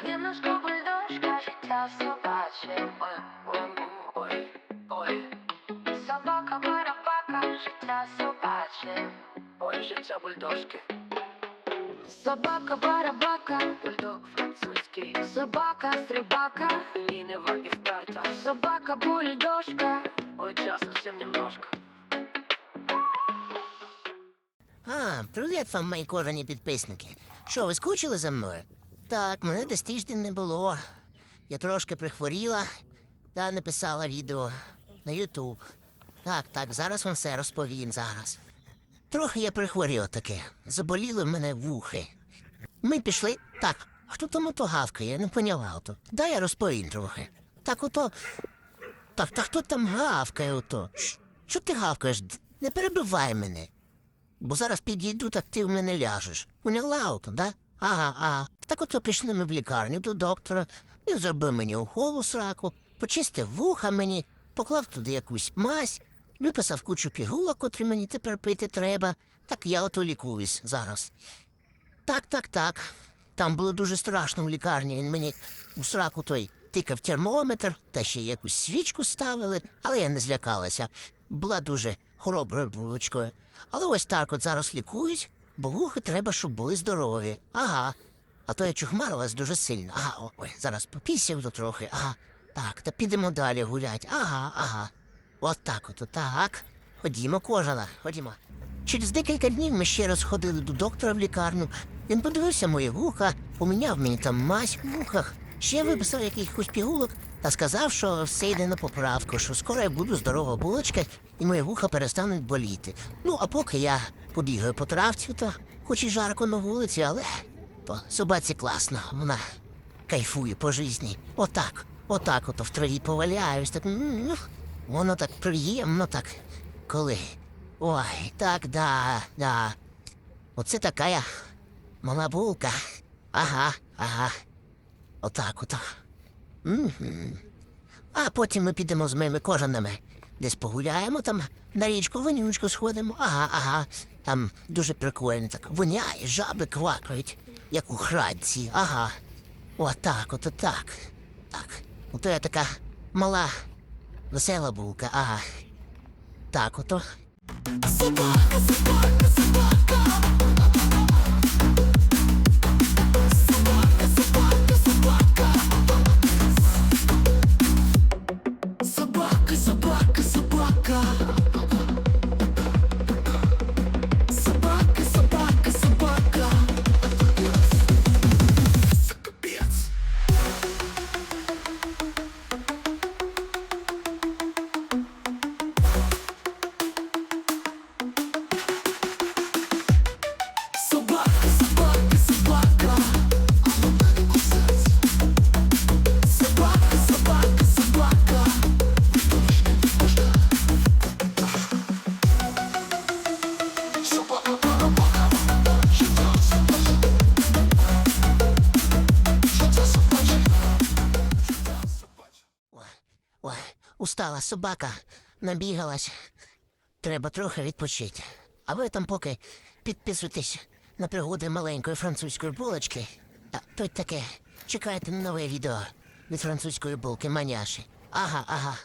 Кинеш бульдожка, життя собаче. Ой, ой, ой, ой, Собака барабака, життя собаче. ой, життя бульдожки. Собака барабака, Бульдог французький, собака стрибака, лінива і вперта. собака бульдожка. Ой, час совсем немножко. А, привіт вам, мої кожані підписники. Що, ви скучили за мною? Так, мене десь тиждень не було. Я трошки прихворіла та написала відео на Ютуб. Так, так, зараз вам все розповім зараз. Трохи я прихворів таке. Заболіли в мене вухи. Ми пішли. Так, хто там ото гавкає, я не поняла ото. Дай я розповім трохи. Так ото. Так, та хто там гавкає ото? Що ти гавкаєш? Не перебивай мене. Бо зараз підійду, так ти в мене ляжеш. Поняла ото, да? Ага, ага. Так ото пішли ми в лікарню до доктора. Він зробив мені укол у сраку, почистив вуха мені, поклав туди якусь мазь, виписав кучу пігулок, котрі мені тепер пити треба. Так я ото лікуюсь зараз. Так, так, так. Там було дуже страшно в лікарні. Він мені у сраку той тикав термометр, та ще якусь свічку ставили, але я не злякалася. Була дуже хороброю булочкою. Але ось так от зараз лікують, бо вухи треба, щоб були здорові. Ага. А то я чухмарилась дуже сильно. Ага, ой, зараз попісів до трохи. Ага. Так, та підемо далі гулять. Ага, ага. От так от, так. Ходімо, кожана, ходімо. Через декілька днів ми ще раз ходили до доктора в лікарню. Він подивився мої вуха, поміняв мені там мазь в вухах, ще виписав якихось пігулок та сказав, що все йде на поправку, що скоро я буду здорова булочка і мої вуха перестануть боліти. Ну, а поки я побігаю по травці, то хоч і жарко на вулиці, але по собаці класно, вона кайфує по житті. Отак, отак ото в траві поваляюсь, так воно так приємно, так коли. Ой, так, да, да. Оце така я мала булка. Ага, ага. Отак ото. А потім ми підемо з моїми кожанами. Десь погуляємо там, на річку вонючку сходимо. Ага, ага. Там дуже прикольно так. Воняє, жаби квакають, як у хранці. Ага. Отак, ото так. Так. Ото я така мала, весела булка, ага. Так ото. Собака, устала собака, набігалась. Треба трохи відпочити. А ви там поки підписуйтесь на пригоди маленької французької булочки. А то таке. Чекайте на нове відео від французької булки маняші. Ага, ага.